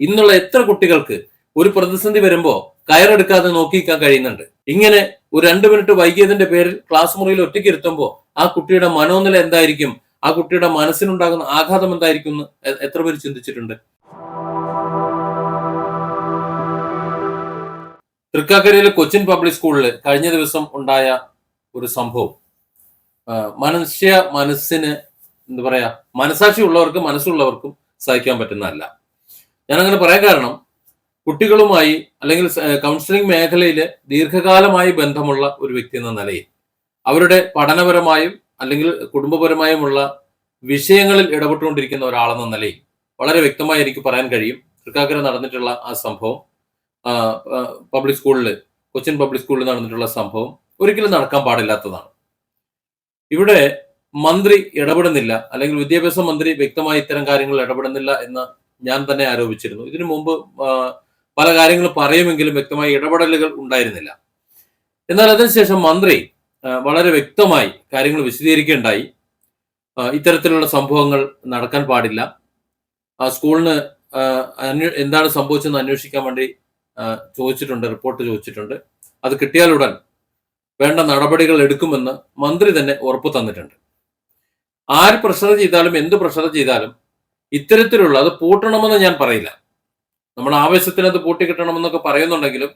ഇന്നുള്ള എത്ര കുട്ടികൾക്ക് ഒരു പ്രതിസന്ധി വരുമ്പോ കയറെടുക്കാതെ നോക്കിക്കാൻ കഴിയുന്നുണ്ട്. ഇങ്ങനെ ഒരു രണ്ട് മിനിറ്റ് വൈകിയതിന്റെ പേരിൽ ക്ലാസ് മുറിയിൽ ഒറ്റയ്ക്ക് ഇരുത്തുമ്പോൾ ആ കുട്ടിയുടെ മനോനില എന്തായിരിക്കും? ആ കുട്ടിയുടെ മനസ്സിനുണ്ടാകുന്ന ആഘാതം എന്തായിരിക്കും എന്ന് എത്ര പേര് ചിന്തിച്ചിട്ടുണ്ട്? തൃക്കാക്കരയിലെ കൊച്ചിൻ പബ്ലിക് സ്കൂളിൽ കഴിഞ്ഞ ദിവസം ഉണ്ടായ ഒരു സംഭവം. മനുഷ്യ മനസ്സിന് എന്താ പറയാ മനസാക്ഷി ഉള്ളവർക്കും മനസ്സുള്ളവർക്കും സഹിക്കാൻ പറ്റുന്നതല്ല. ഞാൻ അങ്ങനെ പറയാൻ കാരണം കുട്ടികളുമായി അല്ലെങ്കിൽ കൗൺസിലിംഗ് മേഖലയിൽ ദീർഘകാലമായി ബന്ധമുള്ള ഒരു വ്യക്തി എന്ന നിലയിൽ അവരുടെ പഠനപരമായും അല്ലെങ്കിൽ കുടുംബപരമായുമുള്ള വിഷയങ്ങളിൽ ഇടപെട്ടുകൊണ്ടിരിക്കുന്ന ഒരാളെന്ന നിലയിൽ വളരെ വ്യക്തമായി എനിക്ക് പറയാൻ കഴിയും. തൃക്കാക്കര നടന്നിട്ടുള്ള ആ സംഭവം പബ്ലിക് സ്കൂളിൽ കൊച്ചിൻ പബ്ലിക് സ്കൂളിൽ നടന്നിട്ടുള്ള സംഭവം ഒരിക്കലും നടക്കാൻ പാടില്ലാത്തതാണ്. ഇവിടെ മന്ത്രി ഇടപെടുന്നില്ല അല്ലെങ്കിൽ വിദ്യാഭ്യാസ മന്ത്രി വ്യക്തമായി ഇത്തരം കാര്യങ്ങളിൽ ഇടപെടുന്നില്ല എന്ന് ഞാൻ തന്നെ ആരോപിച്ചിരുന്നു. ഇതിനു മുമ്പ് പല കാര്യങ്ങളും പറയുമെങ്കിലും വ്യക്തമായ ഇടപെടലുകൾ ഉണ്ടായിരുന്നില്ല. എന്നാൽ അതിനുശേഷം മന്ത്രി വളരെ വ്യക്തമായി കാര്യങ്ങൾ വിശദീകരിക്കേണ്ടായി ഇത്തരത്തിലുള്ള സംഭവങ്ങൾ നടക്കാൻ പാടില്ല. സ്കൂളിന് എന്താണ് സംഭവിച്ചതെന്ന് അന്വേഷിക്കാൻ വേണ്ടി ചോദിച്ചിട്ടുണ്ട് റിപ്പോർട്ട് ചോദിച്ചിട്ടുണ്ട്. അത് കിട്ടിയാലുടൻ വേണ്ട നടപടികൾ എടുക്കുമെന്ന് മന്ത്രി തന്നെ ഉറപ്പ് തന്നിട്ടുണ്ട്. ആര് പ്രഷർ ചെയ്താലും എന്ത് പ്രഷർ ചെയ്താലും ഇത്തരത്തിലുള്ള അത് പൂട്ടണമെന്ന് ഞാൻ പറയില്ല. നമ്മൾ ആവേശത്തിന് അത് പൂട്ടിക്കിട്ടണമെന്നൊക്കെ പറയുന്നുണ്ടെങ്കിലും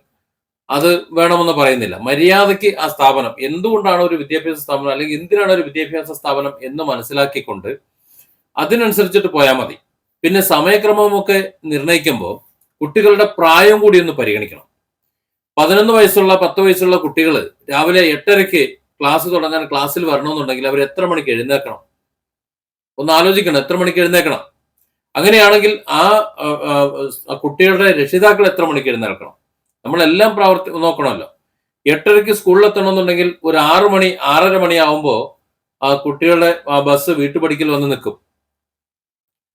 അത് വേണമെന്ന് പറയുന്നില്ല. മര്യാദയ്ക്ക് ആ സ്ഥാപനം എന്തുകൊണ്ടാണ് ഒരു വിദ്യാഭ്യാസ സ്ഥാപനം അല്ലെങ്കിൽ എന്തിനാണ് ഒരു വിദ്യാഭ്യാസ സ്ഥാപനം എന്ന് മനസ്സിലാക്കിക്കൊണ്ട് അതിനനുസരിച്ചിട്ട് പോയാൽ മതി. പിന്നെ സമയക്രമമൊക്കെ നിർണയിക്കുമ്പോൾ കുട്ടികളുടെ പ്രായം കൂടി ഒന്ന് പരിഗണിക്കണം. പതിനൊന്ന് വയസ്സുള്ള പത്ത് വയസ്സുള്ള കുട്ടികൾ രാവിലെ എട്ടരയ്ക്ക് ക്ലാസ് തുടങ്ങാൻ ക്ലാസ്സിൽ വരണമെന്നുണ്ടെങ്കിൽ അവർ എത്ര മണിക്ക് എഴുന്നേക്കണം ഒന്ന് ആലോചിക്കണം എത്ര മണിക്ക് എഴുന്നേക്കണം അങ്ങനെയാണെങ്കിൽ ആ കുട്ടികളുടെ രക്ഷിതാക്കൾ എത്ര മണിക്ക് എഴുന്നേൽക്കണം? നമ്മളെല്ലാം പ്രവർത്തി നോക്കണമല്ലോ. എട്ടരയ്ക്ക് സ്കൂളിൽ എത്തണമെന്നുണ്ടെങ്കിൽ ഒരു ആറു മണി ആറര മണിയാവുമ്പോൾ ആ കുട്ടികളുടെ ആ ബസ് വീട്ടുപടിക്കൽ വന്ന് നിൽക്കും.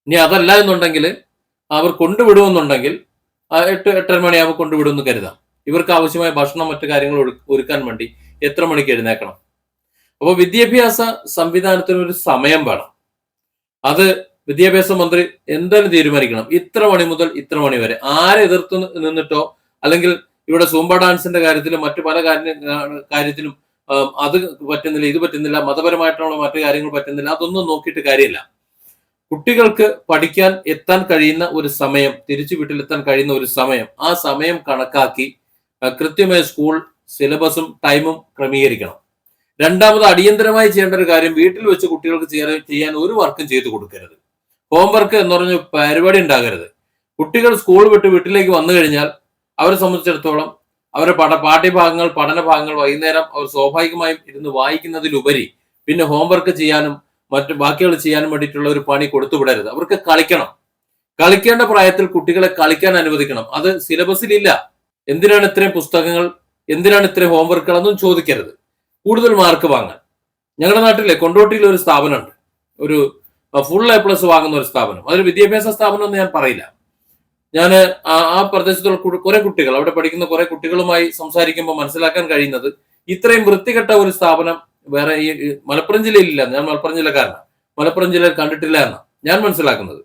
ഇനി അതല്ല എന്നുണ്ടെങ്കിൽ അവർ കൊണ്ടുവിടുമെന്നുണ്ടെങ്കിൽ എട്ട് എട്ടര മണിയാകുമ്പോൾ കൊണ്ടുവിടുമെന്ന് കരുതാം. ഇവർക്ക് ആവശ്യമായ ഭക്ഷണം മറ്റു കാര്യങ്ങൾ ഒരു- ഒരുക്കാൻ വേണ്ടി എത്ര മണിക്ക് എഴുന്നേക്കണം അപ്പോൾ വിദ്യാഭ്യാസ സംവിധാനത്തിന് ഒരു സമയം വേണം. അത് വിദ്യാഭ്യാസ മന്ത്രി എന്തായാലും തീരുമാനിക്കണം? ഇത്ര മണി മുതൽ ഇത്ര മണി വരെ. ആരെ എതിർത്ത് നിന്നിട്ടോ അല്ലെങ്കിൽ ഇവിടെ സൂംബ ഡാൻസിന്റെ കാര്യത്തിലും മറ്റു പല കാര്യ- കാര്യത്തിലും അത് പറ്റുന്നില്ല ഇത് പറ്റുന്നില്ല മതപരമായിട്ടുള്ള മറ്റു കാര്യങ്ങൾ പറ്റുന്നില്ല അതൊന്നും നോക്കിയിട്ട് കാര്യമില്ല. കുട്ടികൾക്ക് പഠിക്കാൻ എത്താൻ കഴിയുന്ന ഒരു സമയം തിരിച്ചു വീട്ടിലെത്താൻ കഴിയുന്ന ഒരു സമയം ആ സമയം കണക്കാക്കി കൃത്യമായ സ്കൂൾ സിലബസും ടൈമും ക്രമീകരിക്കണം. രണ്ടാമത് അടിയന്തരമായി ചെയ്യേണ്ട ഒരു കാര്യം വീട്ടിൽ വെച്ച് കുട്ടികൾക്ക് ചെയ്യാൻ ഒരു വർക്കും ചെയ്തു കൊടുക്കരുത്. ഹോംവർക്ക് എന്ന് പറഞ്ഞ പരിപാടി ഉണ്ടാകരുത്. കുട്ടികൾ സ്കൂൾ വിട്ട് വീട്ടിലേക്ക് വന്നു കഴിഞ്ഞാൽ അവരെ സംബന്ധിച്ചിടത്തോളം അവരെ പഠ പാഠ്യഭാഗങ്ങൾ പഠന ഭാഗങ്ങൾ വൈകുന്നേരം അവർ സ്വാഭാവികമായും ഇരുന്ന് വായിക്കുന്നതിലുപരി പിന്നെ ഹോംവർക്ക് ചെയ്യാനും മറ്റു ബാക്കികൾ ചെയ്യാനും വേണ്ടിയിട്ടുള്ള ഒരു പണി കൊടുത്തുവിടരുത് അവർക്ക് കളിക്കണം. കളിക്കേണ്ട പ്രായത്തിൽ കുട്ടികളെ കളിക്കാൻ അനുവദിക്കണം. അത് സിലബസിലില്ല. എന്തിനാണ് ഇത്രയും പുസ്തകങ്ങൾ? എന്തിനാണ് ഇത്രയും ഹോംവർക്കുകൾ? എന്നും ചോദിക്കരുത്. കൂടുതൽ മാർക്ക് വാങ്ങാൻ. ഞങ്ങളുടെ നാട്ടിലെ കൊണ്ടോട്ടിയിൽ ഒരു സ്ഥാപനമുണ്ട്. ഒരു ഫുൾ എ പ്ലസ് വാങ്ങുന്ന ഒരു സ്ഥാപനം. അതൊരു വിദ്യാഭ്യാസ സ്ഥാപനം എന്ന് ഞാൻ പറയില്ല. ഞാൻ ആ പ്രദേശത്തുള്ള കുറെ കുട്ടികൾ അവിടെ പഠിക്കുന്ന കുറെ കുട്ടികളുമായി സംസാരിക്കുമ്പോൾ മനസ്സിലാക്കാൻ കഴിയുന്നത് ഇത്രയും വൃത്തികെട്ട ഒരു സ്ഥാപനം വേറെ ഈ മലപ്പുറം ജില്ലയിലില്ല ഞാൻ മലപ്പുറം ജില്ലക്കാരനാണ് മലപ്പുറം ജില്ലയിൽ കണ്ടിട്ടില്ല എന്നാണ് ഞാൻ മനസ്സിലാക്കുന്നത്.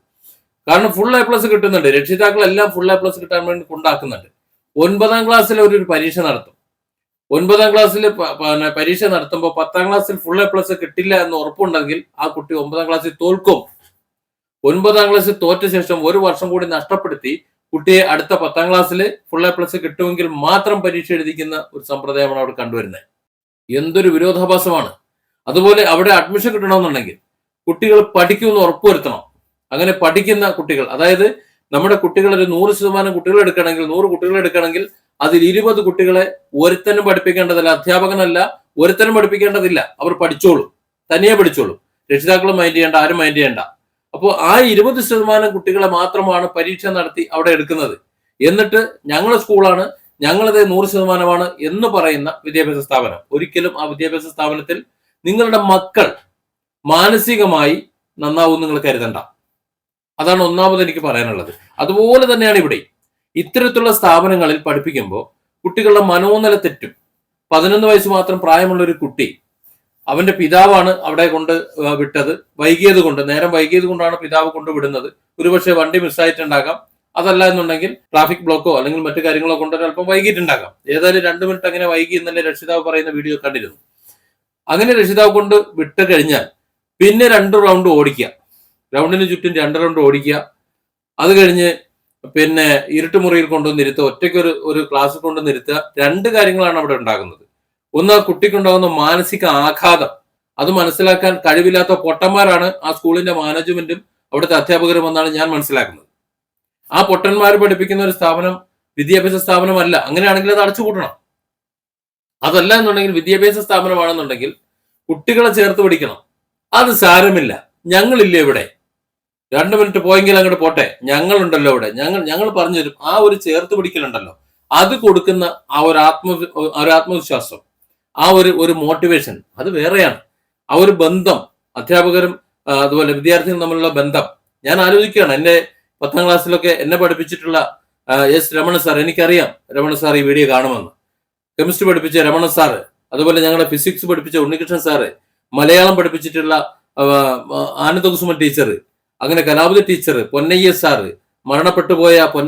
കാരണം ഫുൾ എ പ്ലസ് കിട്ടുന്നുണ്ട്. രക്ഷിതാക്കളെല്ലാം ഫുൾ എ പ്ലസ് കിട്ടാൻ വേണ്ടി കൊണ്ടാക്കുന്നുണ്ട്. ഒൻപതാം ക്ലാസ്സിൽ ഒരു ഒരു പരീക്ഷ നടത്തും. ഒൻപതാം ക്ലാസ്സിൽ പരീക്ഷ നടത്തുമ്പോൾ പത്താം ക്ലാസ്സിൽ ഫുൾ എ പ്ലസ് കിട്ടില്ല എന്ന് ഉറപ്പുണ്ടെങ്കിൽ ആ കുട്ടി ഒമ്പതാം ക്ലാസ്സിൽ തോൽക്കും. ഒൻപതാം ക്ലാസ്സിൽ തോറ്റ ശേഷം ഒരു വർഷം കൂടി നഷ്ടപ്പെടുത്തി കുട്ടിയെ അടുത്ത പത്താം ക്ലാസ്സിൽ ഫുൾ എ പ്ലസ് കിട്ടുമെങ്കിൽ മാത്രം പരീക്ഷ എഴുതിക്കുന്ന ഒരു സമ്പ്രദായമാണ് അവിടെ കണ്ടുവരുന്നത്. എന്തൊരു വിരോധാഭാസമാണ്. അതുപോലെ അവിടെ അഡ്മിഷൻ കിട്ടണമെന്നുണ്ടെങ്കിൽ കുട്ടികൾ പഠിക്കുമെന്ന് ഉറപ്പുവരുത്തണം. അങ്ങനെ പഠിക്കുന്ന കുട്ടികൾ അതായത് നമ്മുടെ കുട്ടികൾ ഒരു നൂറ് ശതമാനം കുട്ടികൾ എടുക്കണമെങ്കിൽ നൂറ് കുട്ടികൾ എടുക്കണമെങ്കിൽ അതിൽ ഇരുപത് കുട്ടികളെ ഒരുത്തനും പഠിപ്പിക്കേണ്ടതില്ല അധ്യാപകനല്ല ഒരുത്തനും പഠിപ്പിക്കേണ്ടതില്ല. അവർ പഠിച്ചോളും. തനിയെ പഠിച്ചോളും. രക്ഷിതാക്കളും മൈൻഡ് ചെയ്യേണ്ട ആരും മൈൻഡ് ചെയ്യേണ്ട. അപ്പോൾ ആ ഇരുപത് ശതമാനം കുട്ടികളെ മാത്രമാണ് പരീക്ഷ നടത്തി അവിടെ എടുക്കുന്നത്. എന്നിട്ട് ഞങ്ങളുടെ സ്കൂളാണ് ഞങ്ങളത് നൂറ് ശതമാനമാണ് എന്ന് പറയുന്ന വിദ്യാഭ്യാസ സ്ഥാപനം. ഒരിക്കലും ആ വിദ്യാഭ്യാസ സ്ഥാപനത്തിൽ നിങ്ങളുടെ മക്കൾ മാനസികമായി നന്നാവും നിങ്ങൾ കരുതണ്ട. അതാണ് ഒന്നാമത് എനിക്ക് പറയാനുള്ളത്. അതുപോലെ തന്നെയാണ് ഇവിടെ ഇത്തരത്തിലുള്ള സ്ഥാപനങ്ങളിൽ പഠിപ്പിക്കുമ്പോൾ കുട്ടികളുടെ മനോനില തെറ്റും. പതിനൊന്ന് വയസ്സ് മാത്രം പ്രായമുള്ള ഒരു കുട്ടി അവന്റെ പിതാവാണ് അവിടെ കൊണ്ട് വിട്ടത്. വൈകിയത് കൊണ്ട് നേരം വൈകിയത് കൊണ്ടാണ് പിതാവ് കൊണ്ട് വിടുന്നത്. ഒരുപക്ഷെ വണ്ടി മിസ്സായിട്ടുണ്ടാകാം. അതല്ല എന്നുണ്ടെങ്കിൽ ട്രാഫിക് ബ്ലോക്കോ അല്ലെങ്കിൽ മറ്റു കാര്യങ്ങളോ കൊണ്ട് അല്പം വൈകിട്ടുണ്ടാകാം ഏതായാലും രണ്ട് മിനിറ്റ് അങ്ങനെ വൈകി എന്നല്ലേ രക്ഷിതാവ് പറയുന്ന വീഡിയോ കണ്ടിരുന്നു. അങ്ങനെ രക്ഷിതാവ് കൊണ്ട് വിട്ട് കഴിഞ്ഞാൽ പിന്നെ രണ്ട് റൗണ്ട് ഓടിക്കുക. റൗണ്ടിന് ചുറ്റും രണ്ട് റൗണ്ട് ഓടിക്കുക. അത് കഴിഞ്ഞ് പിന്നെ ഇരുട്ടുമുറിയിൽ കൊണ്ടുവന്ന് ഇരുത്തുക ഒറ്റയ്ക്ക് ഒരു ഒരു ക്ലാസ്സിൽ കൊണ്ടുവന്നിരുത്തുക രണ്ട് കാര്യങ്ങളാണ് അവിടെ ഉണ്ടാകുന്നത്. ഒന്ന് ആ കുട്ടിക്കുണ്ടാകുന്ന മാനസിക ആഘാതം. അത് മനസ്സിലാക്കാൻ കഴിവില്ലാത്ത പൊട്ടന്മാരാണ് ആ സ്കൂളിന്റെ മാനേജ്മെന്റും അവിടുത്തെ അധ്യാപകരും എന്നാണ് ഞാൻ മനസ്സിലാക്കുന്നത്. ആ പൊട്ടന്മാർ പഠിപ്പിക്കുന്ന ഒരു സ്ഥാപനം വിദ്യാഭ്യാസ സ്ഥാപനമല്ല. അങ്ങനെയാണെങ്കിൽ അത് അടച്ചുപൂട്ടണം അതല്ല എന്നുണ്ടെങ്കിൽ വിദ്യാഭ്യാസ സ്ഥാപനമാണെന്നുണ്ടെങ്കിൽ കുട്ടികളെ ചേർത്ത് പഠിക്കണം. അത് സാരമില്ല. ഞങ്ങളില്ലേ ഇവിടെ? രണ്ട് മിനിറ്റ് പോയെങ്കിൽ അങ്ങോട്ട് പോട്ടെ. ഞങ്ങളുണ്ടല്ലോ ഇവിടെ. ഞങ്ങൾ ഞങ്ങൾ പറഞ്ഞു തരും ആ ഒരു ചേർത്ത് പിടിക്കലുണ്ടല്ലോ. അത് കൊടുക്കുന്ന ആ ഒരു ആത്മ ഒരു ആത്മവിശ്വാസം ആ ഒരു ഒരു മോട്ടിവേഷൻ അത് വേറെയാണ്. ആ ഒരു ബന്ധം അധ്യാപകരും അതുപോലെ വിദ്യാർത്ഥികളും തമ്മിലുള്ള ബന്ധം. ഞാൻ ആലോചിക്കുകയാണ്. എന്റെ പത്താം ക്ലാസ്സിലൊക്കെ എന്നെ പഠിപ്പിച്ചിട്ടുള്ള എസ് രമണ സാർ എനിക്കറിയാം രമണ സാർ ഈ വീഡിയോ കാണുമെന്ന്. കെമിസ്ട്രി പഠിപ്പിച്ച രമണ സാറ് അതുപോലെ ഞങ്ങളുടെ ഫിസിക്സ് പഠിപ്പിച്ച ഉണ്ണികൃഷ്ണൻ സാറ് മലയാളം പഠിപ്പിച്ചിട്ടുള്ള ആനന്ദകുസുമൻ ടീച്ചർ അങ്ങനെ കലാപതി ടീച്ചർ പൊന്നയ്യ സാറ് മരണപ്പെട്ടു പോയ പൊൻ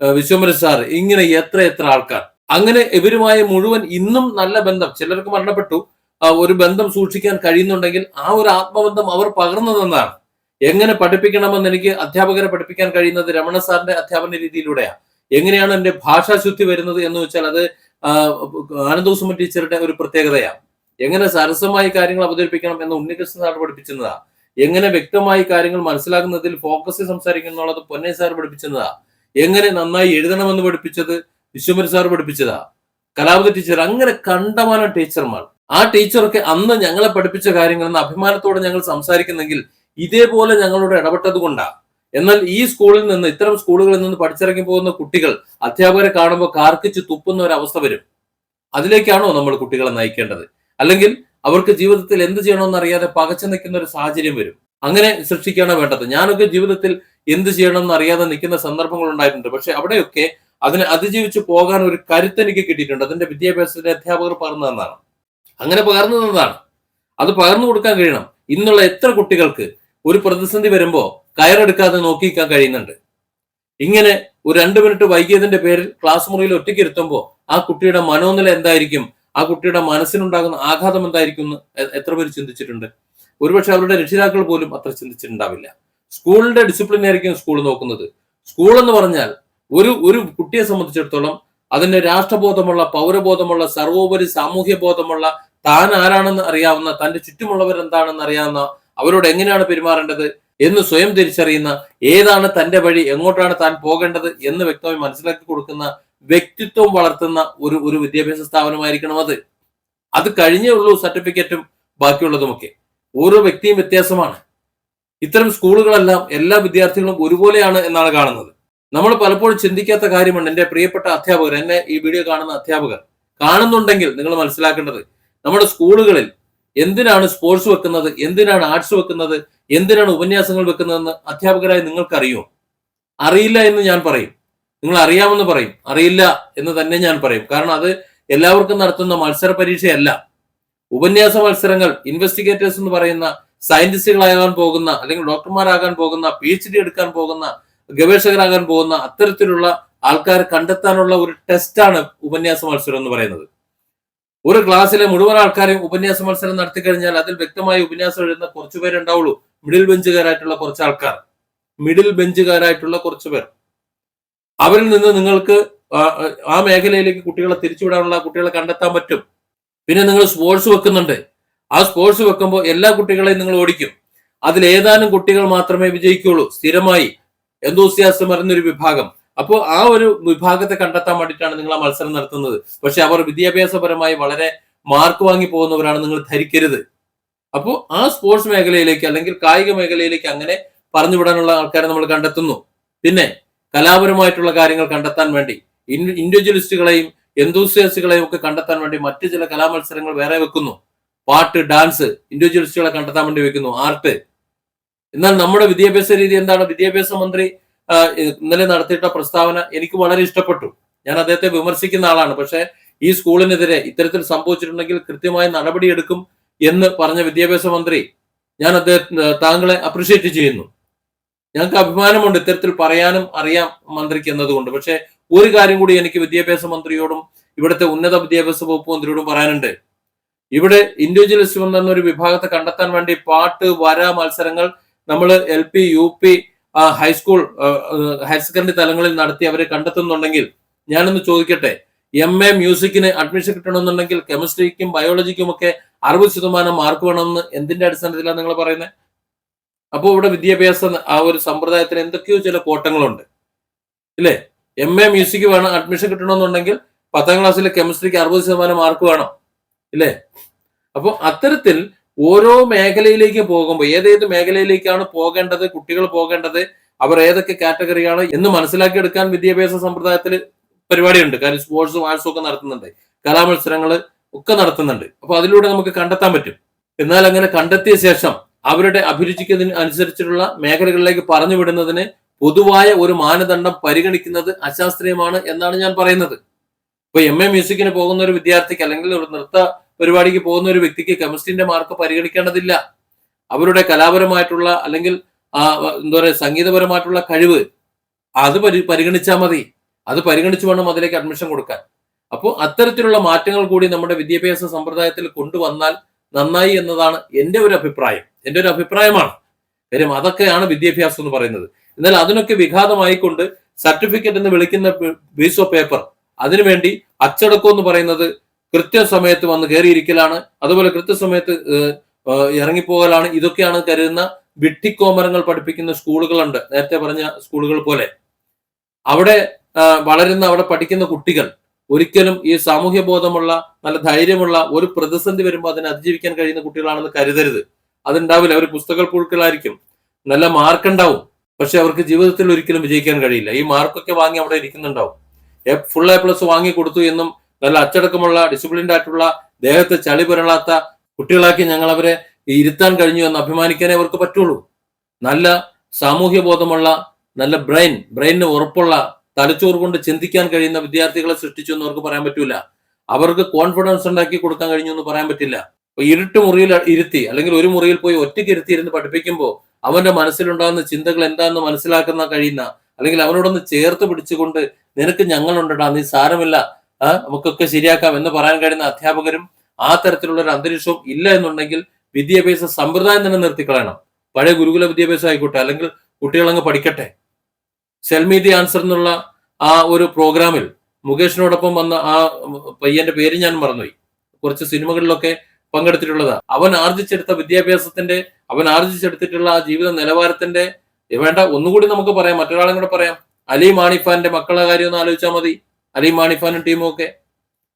വിശ്വമര സാറ് ഇങ്ങനെ എത്ര എത്ര ആൾക്കാർ. അങ്ങനെ ഇവരുമായി മുഴുവൻ ഇന്നും നല്ല ബന്ധം ചിലർക്ക് മരണപ്പെട്ടു ഒരു ബന്ധം സൂക്ഷിക്കാൻ കഴിയുന്നുണ്ടെങ്കിൽ ആ ഒരു ആത്മബന്ധം അവർ പകർന്നു തന്നാണ് എങ്ങനെ പഠിപ്പിക്കണമെന്ന് എനിക്ക് അധ്യാപകരെ പഠിപ്പിക്കാൻ കഴിയുന്നത് രമണ സാറിന്റെ അധ്യാപന രീതിയിലൂടെയാണ്. എങ്ങനെയാണ് എന്റെ ഭാഷാശുദ്ധി വരുന്നത് എന്ന് വെച്ചാൽ അത് ആ, ടീച്ചറുടെ ഒരു പ്രത്യേകതയാണ്. എങ്ങനെ സരസമായി കാര്യങ്ങൾ അവതരിപ്പിക്കണം എന്ന് ഉണ്ണികൃഷ്ണൻ സാർ പഠിപ്പിച്ചതാ എങ്ങനെ വ്യക്തമായി കാര്യങ്ങൾ മനസ്സിലാക്കുന്നതിൽ ഫോക്കസ് സംസാരിക്കുന്നുള്ളത് പൊന്നെ സാർ പഠിപ്പിച്ചതാ. എങ്ങനെ നന്നായി എഴുതണമെന്ന് പഠിപ്പിച്ചത് വിശ്വമരി സാർ പഠിപ്പിച്ചതാ. കലാപതി ടീച്ചർ അങ്ങനെ കണ്ടമാനം ടീച്ചർമാർ ആ ടീച്ചറൊക്കെ അന്ന് ഞങ്ങളെ പഠിപ്പിച്ച കാര്യങ്ങൾ എന്ന അഭിമാനത്തോടെ ഞങ്ങൾ സംസാരിക്കുന്നെങ്കിൽ ഇതേപോലെ ഞങ്ങളോട് ഇടപെട്ടത് കൊണ്ടാ. എന്നാൽ ഈ സ്കൂളിൽ നിന്ന് ഇത്തരം സ്കൂളുകളിൽ നിന്ന് പഠിച്ചിറങ്ങി പോകുന്ന കുട്ടികൾ അധ്യാപകരെ കാണുമ്പോൾ കാർക്കിച്ച് തുപ്പുന്ന ഒരു അവസ്ഥ വരും. അതിലേക്കാണോ നമ്മൾ കുട്ടികളെ നയിക്കേണ്ടത്? അല്ലെങ്കിൽ അവർക്ക് ജീവിതത്തിൽ എന്ത് ചെയ്യണമെന്ന് അറിയാതെ പകച്ചു നിൽക്കുന്ന ഒരു സാഹചര്യം വരും. അങ്ങനെ സൃഷ്ടിക്കുകയാണ് വേണ്ടത്. ഞാനൊക്കെ ജീവിതത്തിൽ എന്ത് ചെയ്യണമെന്ന് അറിയാതെ നിൽക്കുന്ന സന്ദർഭങ്ങൾ ഉണ്ടായിട്ടുണ്ട്. പക്ഷെ അവിടെയൊക്കെ അതിനെ അതിജീവിച്ച് പോകാൻ ഒരു കരുത്ത് എനിക്ക് കിട്ടിയിട്ടുണ്ട്. അതിന്റെ വിദ്യാഭ്യാസത്തിന്റെ അധ്യാപകർ പകർന്നു അങ്ങനെ പകർന്നു തന്നതാണ്. അത് പകർന്നു കൊടുക്കാൻ കഴിയണം. ഇന്നുള്ള എത്ര കുട്ടികൾക്ക് ഒരു പ്രതിസന്ധി വരുമ്പോ കയറെടുക്കാതെ നോക്കിക്കാൻ കഴിയുന്നുണ്ട്. ഇങ്ങനെ ഒരു രണ്ട് മിനിറ്റ് വൈകിയതിന്റെ പേരിൽ ക്ലാസ് മുറിയിൽ ഒറ്റയ്ക്ക് ഇരുത്തുമ്പോൾ ആ കുട്ടിയുടെ മനോനില എന്തായിരിക്കും? ആ കുട്ടിയുടെ മനസ്സിനുണ്ടാകുന്ന ആഘാതം എന്തായിരിക്കും എന്ന് എത്ര പേര് ചിന്തിച്ചിട്ടുണ്ട്? ഒരുപക്ഷെ അവരുടെ രക്ഷിതാക്കൾ പോലും അത്ര ചിന്തിച്ചിട്ടുണ്ടാവില്ല. സ്കൂളിന്റെ ഡിസിപ്ലിൻ ആയിരിക്കും സ്കൂൾ നോക്കുന്നത്. സ്കൂൾ എന്ന് പറഞ്ഞാൽ ഒരു ഒരു കുട്ടിയെ സംബന്ധിച്ചിടത്തോളം അതിന്റെ രാഷ്ട്രബോധമുള്ള പൗരബോധമുള്ള സർവോപരി സാമൂഹ്യ ബോധമുള്ള താൻ ആരാണെന്ന് അറിയാവുന്ന തന്റെ ചുറ്റുമുള്ളവർ എന്താണെന്ന് അറിയാവുന്ന അവരോട് എങ്ങനെയാണ് പെരുമാറേണ്ടത് എന്ന് സ്വയം തിരിച്ചറിയുന്ന ഏതാണ് തന്റെ വഴി എങ്ങോട്ടാണ് താൻ പോകേണ്ടത് എന്ന് വ്യക്തമായി മനസ്സിലാക്കി കൊടുക്കുന്ന വ്യക്തിത്വം വളർത്തുന്ന ഒരു ഒരു വിദ്യാഭ്യാസ സ്ഥാപനമായിരിക്കണം അത്. അത് കഴിഞ്ഞേ ഉള്ളൂ സർട്ടിഫിക്കറ്റും ബാക്കിയുള്ളതുമൊക്കെ. ഓരോ വ്യക്തിയും വ്യത്യാസമാണ്. ഇത്തരം സ്കൂളുകളെല്ലാം എല്ലാ വിദ്യാർത്ഥികളും ഒരുപോലെയാണ് എന്നാണ് കാണുന്നത്. നമ്മൾ പലപ്പോഴും ചിന്തിക്കാത്ത കാര്യമാണ് എന്റെ പ്രിയപ്പെട്ട അധ്യാപകർ എന്നെ ഈ വീഡിയോ കാണുന്ന അധ്യാപകർ കാണുന്നുണ്ടെങ്കിൽ നിങ്ങൾ മനസ്സിലാക്കേണ്ടത് നമ്മുടെ സ്കൂളുകളിൽ എന്തിനാണ് സ്പോർട്സ് വെക്കുന്നത് എന്തിനാണ് ആർട്സ് വെക്കുന്നത് എന്തിനാണ് ഉപന്യാസങ്ങൾ വെക്കുന്നതെന്ന് അധ്യാപകരായി നിങ്ങൾക്കറിയോ അറിയില്ല എന്ന് ഞാൻ പറയും. നിങ്ങൾ അറിയാമെന്ന് പറയും. അറിയില്ല എന്ന് തന്നെ ഞാൻ പറയും. കാരണം അത് എല്ലാവർക്കും നടത്തുന്ന മത്സര പരീക്ഷയല്ല. ഉപന്യാസ മത്സരങ്ങൾ ഇൻവെസ്റ്റിഗേറ്റേഴ്സ് എന്ന് പറയുന്ന സയന്റിസ്റ്റുകളാകാൻ പോകുന്ന അല്ലെങ്കിൽ ഡോക്ടർമാരാകാൻ പോകുന്ന പി എച്ച് ഡി എടുക്കാൻ പോകുന്ന ഗവേഷകരാകാൻ പോകുന്ന അത്തരത്തിലുള്ള ആൾക്കാർ കണ്ടെത്താനുള്ള ഒരു ടെസ്റ്റാണ് ഉപന്യാസ മത്സരം എന്ന് പറയുന്നത്. ഒരു ക്ലാസ്സിലെ മുഴുവൻ ആൾക്കാരെയും ഉപന്യാസ മത്സരം നടത്തി കഴിഞ്ഞാൽ അതിൽ വ്യക്തമായി ഉപന്യാസം എഴുതുന്ന കുറച്ചുപേരുണ്ടാവുള്ളൂ മിഡിൽ ബെഞ്ചുകാരായിട്ടുള്ള കുറച്ച് ആൾക്കാർ. മിഡിൽ ബെഞ്ചുകാരായിട്ടുള്ള കുറച്ചു പേർ. അവരിൽ നിന്ന് നിങ്ങൾക്ക് ആ- മേഖലയിലേക്ക് കുട്ടികളെ തിരിച്ചുവിടാനുള്ള കുട്ടികളെ കണ്ടെത്താൻ പറ്റും. പിന്നെ നിങ്ങൾ സ്പോർട്സ് വെക്കുന്നുണ്ട്. ആ സ്പോർട്സ് വെക്കുമ്പോൾ എല്ലാ കുട്ടികളെയും നിങ്ങൾ ഓടിക്കും. അതിൽ ഏതാനും കുട്ടികൾ മാത്രമേ വിജയിക്കുള്ളൂ സ്ഥിരമായി എന്തോസിയാസം അറിഞ്ഞൊരു വിഭാഗം. അപ്പോൾ ആ ഒരു വിഭാഗത്തെ കണ്ടെത്താൻ വേണ്ടിയിട്ടാണ് നിങ്ങൾ ആ മത്സരം നടത്തുന്നത്. പക്ഷെ അവർ വിദ്യാഭ്യാസപരമായി വളരെ മാർക്ക് വാങ്ങി പോകുന്നവരാണ് നിങ്ങൾ ധരിക്കരുത്. അപ്പോൾ ആ സ്പോർട്സ് മേഖലയിലേക്ക് അല്ലെങ്കിൽ കായിക മേഖലയിലേക്ക് അങ്ങനെ പറഞ്ഞുവിടാനുള്ള ആൾക്കാരെ നമ്മൾ കണ്ടെത്തുന്നു. പിന്നെ കലാപരമായിട്ടുള്ള കാര്യങ്ങൾ കണ്ടെത്താൻ വേണ്ടി ഇൻഡിവിജ്വലിസ്റ്റുകളെയും എന്തൂസിയാസ്റ്റുകളെയും ഒക്കെ കണ്ടെത്താൻ വേണ്ടി മറ്റു ചില കലാമത്സരങ്ങൾ വേറെ വെക്കുന്നു. പാട്ട് ഡാൻസ് ഇൻഡിവിജ്വലിസ്റ്റുകളെ കണ്ടെത്താൻ വേണ്ടി വെക്കുന്നു. ആർട്ട്. എന്നാൽ നമ്മുടെ വിദ്യാഭ്യാസ രീതി എന്താണ്? വിദ്യാഭ്യാസ മന്ത്രി ഇന്നലെ നടത്തിയിട്ട പ്രസ്താവന എനിക്ക് വളരെ ഇഷ്ടപ്പെട്ടു. ഞാൻ അദ്ദേഹത്തെ വിമർശിക്കുന്ന ആളാണ്. പക്ഷെ ഈ സ്കൂളിനെതിരെ ഇത്തരത്തിൽ സംഭവിച്ചിട്ടുണ്ടെങ്കിൽ കൃത്യമായ നടപടിയെടുക്കും എന്ന് പറഞ്ഞ വിദ്യാഭ്യാസ മന്ത്രി ഞാൻ അദ്ദേഹം താങ്കളെ അപ്രീഷിയേറ്റ് ചെയ്യുന്നു. ഞങ്ങൾക്ക് അഭിമാനമുണ്ട് ഇത്തരത്തിൽ പറയാനും അറിയാം മന്ത്രിക്ക് എന്നതുകൊണ്ട്. പക്ഷെ ഒരു കാര്യം കൂടി എനിക്ക് വിദ്യാഭ്യാസ മന്ത്രിയോടും ഇവിടുത്തെ ഉന്നത വിദ്യാഭ്യാസ വകുപ്പ് മന്ത്രിയോടും പറയാനുണ്ട്. ഇവിടെ ഇൻഡിവിജ്വലിസം എന്നൊരു വിഭാഗത്തെ കണ്ടെത്താൻ വേണ്ടി പാട്ട് വര മത്സരങ്ങൾ നമ്മൾ L P U P high school higher secondary തലങ്ങളിൽ നടത്തി അവരെ കണ്ടെത്തുന്നുണ്ടെങ്കിൽ ഞാനൊന്ന് ചോദിക്കട്ടെ എം എ മ്യൂസിക്കിന് അഡ്മിഷൻ കിട്ടണമെന്നുണ്ടെങ്കിൽ കെമിസ്ട്രിക്കും ബയോളജിക്കും ഒക്കെ അറുപത് ശതമാനം മാർക്ക് വേണമെന്ന് എന്തിന്റെ അടിസ്ഥാനത്തിലാണ് നിങ്ങൾ പറയുന്നത്? അപ്പോൾ ഇവിടെ വിദ്യാഭ്യാസ ആ ഒരു സമ്പ്രദായത്തിന് എന്തൊക്കെയോ ചില കോട്ടങ്ങളുണ്ട്. ഇല്ലേ? എം എ മ്യൂസിക് വേണം അഡ്മിഷൻ കിട്ടണമെന്നുണ്ടെങ്കിൽ പത്താം ക്ലാസ്സിലെ കെമിസ്ട്രിക്ക് അറുപത് ശതമാനം മാർക്ക് വേണം. ഇല്ലേ? അപ്പോൾ അത്തരത്തിൽ ഓരോ മേഖലയിലേക്ക് പോകുമ്പോൾ ഏതേത് മേഖലയിലേക്കാണ് പോകേണ്ടത് കുട്ടികൾ പോകേണ്ടത് അവർ ഏതൊക്കെ കാറ്റഗറിയാണ് എന്ന് മനസ്സിലാക്കിയെടുക്കാൻ വിദ്യാഭ്യാസ സമ്പ്രദായത്തിൽ പരിപാടിയുണ്ട്. കാര്യം സ്പോർട്സും ആർട്സും ഒക്കെ നടത്തുന്നുണ്ട്. കലാമത്സരങ്ങൾ ഒക്കെ നടത്തുന്നുണ്ട്. അപ്പൊ അതിലൂടെ നമുക്ക് കണ്ടെത്താൻ പറ്റും. എന്നാൽ അങ്ങനെ കണ്ടെത്തിയ ശേഷം അവരുടെ അഭിരുചിക്ക് അനുസരിച്ചിട്ടുള്ള മേഖലകളിലേക്ക് പറഞ്ഞു വിടുന്നതിന് പൊതുവായ ഒരു മാനദണ്ഡം പരിഗണിക്കുന്നത് അശാസ്ത്രീയമാണ് എന്നാണ് ഞാൻ പറയുന്നത്. ഇപ്പൊ എം എ മ്യൂസിക്കിന് പോകുന്ന ഒരു വിദ്യാർത്ഥിക്ക് അല്ലെങ്കിൽ ഒരു നൃത്ത പരിപാടിക്ക് പോകുന്ന ഒരു വ്യക്തിക്ക് കെമിസ്ട്രിന്റെ മാർക്ക് പരിഗണിക്കേണ്ടതില്ല. അവരുടെ കലാപരമായിട്ടുള്ള അല്ലെങ്കിൽ എന്താ പറയുക സംഗീതപരമായിട്ടുള്ള കഴിവ് അത് പരി പരിഗണിച്ചാൽ മതി. അത് പരിഗണിച്ചു വേണം അതിലേക്ക് അഡ്മിഷൻ കൊടുക്കാൻ. അപ്പോൾ അത്തരത്തിലുള്ള മാറ്റങ്ങൾ കൂടി നമ്മുടെ വിദ്യാഭ്യാസ സമ്പ്രദായത്തിൽ കൊണ്ടുവന്നാൽ നന്നായി എന്നതാണ് എന്റെ ഒരു അഭിപ്രായം. എന്റെ ഒരു അഭിപ്രായമാണ്. കാര്യം അതൊക്കെയാണ് വിദ്യാഭ്യാസം എന്ന് പറയുന്നത്. എന്നാൽ അതിനൊക്കെ വിഘാതമായിക്കൊണ്ട് സർട്ടിഫിക്കറ്റ് എന്ന് വിളിക്കുന്ന പീസ് ഓഫ് പേപ്പർ അതിനുവേണ്ടി അച്ചടക്കം എന്ന് പറയുന്നത് കൃത്യസമയത്ത് വന്ന് കയറിയിരിക്കലാണ്. അതുപോലെ കൃത്യസമയത്ത് ഇറങ്ങിപ്പോകലാണ്. ഇതൊക്കെയാണ് കരുതുന്ന വിട്ടിക്കോമരങ്ങൾ പഠിപ്പിക്കുന്ന സ്കൂളുകളുണ്ട്. നേരത്തെ പറഞ്ഞ സ്കൂളുകൾ പോലെ. അവിടെ വളരുന്ന അവിടെ പഠിക്കുന്ന കുട്ടികൾ ഒരിക്കലും ഈ സാമൂഹ്യ ബോധമുള്ള നല്ല ധൈര്യമുള്ള ഒരു പ്രതിസന്ധി വരുമ്പോൾ അതിനെ അതിജീവിക്കാൻ കഴിയുന്ന കുട്ടികളാണെന്ന് കരുതരുത്. അതുണ്ടാവില്ല. അവർ പുസ്തക പുഴുക്കളായിരിക്കും. നല്ല മാർക്ക് ഉണ്ടാവും പക്ഷെ അവർക്ക് ജീവിതത്തിൽ ഒരിക്കലും വിജയിക്കാൻ കഴിയില്ല. ഈ മാർക്കൊക്കെ വാങ്ങി അവിടെ ഇരിക്കുന്നുണ്ടാവും. ഫുൾ എ പ്ലസ് വാങ്ങി കൊടുത്തു എന്നും നല്ല അച്ചടക്കമുള്ള ഡിസിപ്ലിൻഡ് ആയിട്ടുള്ള ദേഹത്തെ ചളി പുരളാത്ത കുട്ടികളാക്കി ഞങ്ങൾ അവരെ ഇരുത്താൻ കഴിഞ്ഞു എന്ന് അഭിമാനിക്കാനേ അവർക്ക് പറ്റുള്ളൂ. നല്ല സാമൂഹ്യ ബോധമുള്ള നല്ല ബ്രെയിൻ ബ്രെയിനിന് ഉറപ്പുള്ള തലച്ചോറ് കൊണ്ട് ചിന്തിക്കാൻ കഴിയുന്ന വിദ്യാർത്ഥികളെ സൃഷ്ടിച്ചു എന്ന് അവർക്ക് പറയാൻ പറ്റൂല. അവർക്ക് കോൺഫിഡൻസ് ഉണ്ടാക്കി കൊടുക്കാൻ കഴിഞ്ഞു എന്ന് പറയാൻ പറ്റില്ല. ഇരുട്ട് മുറിയിൽ ഇരുത്തി അല്ലെങ്കിൽ ഒരു മുറിയിൽ പോയി ഒറ്റയ്ക്ക് ഇരുത്തി ഇരുന്ന് പഠിപ്പിക്കുമ്പോൾ അവന്റെ മനസ്സിലുണ്ടാകുന്ന ചിന്തകൾ എന്താണെന്ന് മനസ്സിലാക്കുന്ന കഴിയുന്ന അല്ലെങ്കിൽ അവനോടൊന്ന് ചേർത്ത് പിടിച്ചുകൊണ്ട് നിനക്ക് ഞങ്ങളുണ്ടടാ നീ സാരമില്ല നമുക്കൊക്കെ ശരിയാക്കാം എന്ന് പറയാൻ കഴിയുന്ന അധ്യാപകരും ആ തരത്തിലുള്ള ഒരു അന്തരീക്ഷവും ഇല്ല എന്നുണ്ടെങ്കിൽ വിദ്യാഭ്യാസ സമ്പ്രദായം തന്നെ നിർത്തിക്കളയണം പഴയ ഗുരുകുല വിദ്യാഭ്യാസം ആയിക്കോട്ടെ അല്ലെങ്കിൽ കുട്ടികളങ്ങ് പഠിക്കട്ടെ. സെൽമി ദി ആൻസർ എന്നുള്ള ആ ഒരു പ്രോഗ്രാമിൽ മുകേഷിനോടൊപ്പം വന്ന ആ പയ്യന്റെ പേര് ഞാൻ മറന്നുപോയി. കുറച്ച് സിനിമകളിലൊക്കെ പങ്കെടുത്തിട്ടുള്ളതാ. അവൻ ആർജിച്ചെടുത്ത വിദ്യാഭ്യാസത്തിന്റെ അവൻ ആർജിച്ചെടുത്തിട്ടുള്ള ആ ജീവിത നിലവാരത്തിന്റെ വേണ്ട ഒന്നുകൂടി നമുക്ക് പറയാം. മറ്റൊരാളും കൂടെ പറയാം. അലി മാണിഫാന്റെ മക്കളുടെ കാര്യം ഒന്ന് ആലോചിച്ചാൽ മതി. അലി മാണിഫാനും ടീമും ഒക്കെ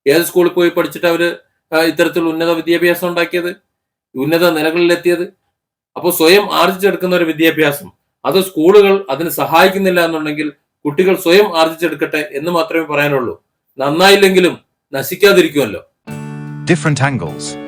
ഏത് സ്കൂളിൽ പോയി പഠിച്ചിട്ട് അവർ ഇത്തരത്തിൽ ഉന്നത വിദ്യാഭ്യാസം ഉണ്ടാക്കിയത്? ഉന്നത നിലകളിലെത്തിയത്? അപ്പോൾ സ്വയം ആർജിച്ചെടുക്കുന്ന ഒരു വിദ്യാഭ്യാസം. അത് സ്കൂളുകൾ അതിന് സഹായിക്കുന്നില്ല എന്നുണ്ടെങ്കിൽ കുട്ടികൾ സ്വയം ആർജിച്ചെടുക്കട്ടെ എന്ന് മാത്രമേ പറയാനുള്ളൂ. നന്നായില്ലെങ്കിലും നശിക്കാതിരിക്കുമല്ലോ. Different angles.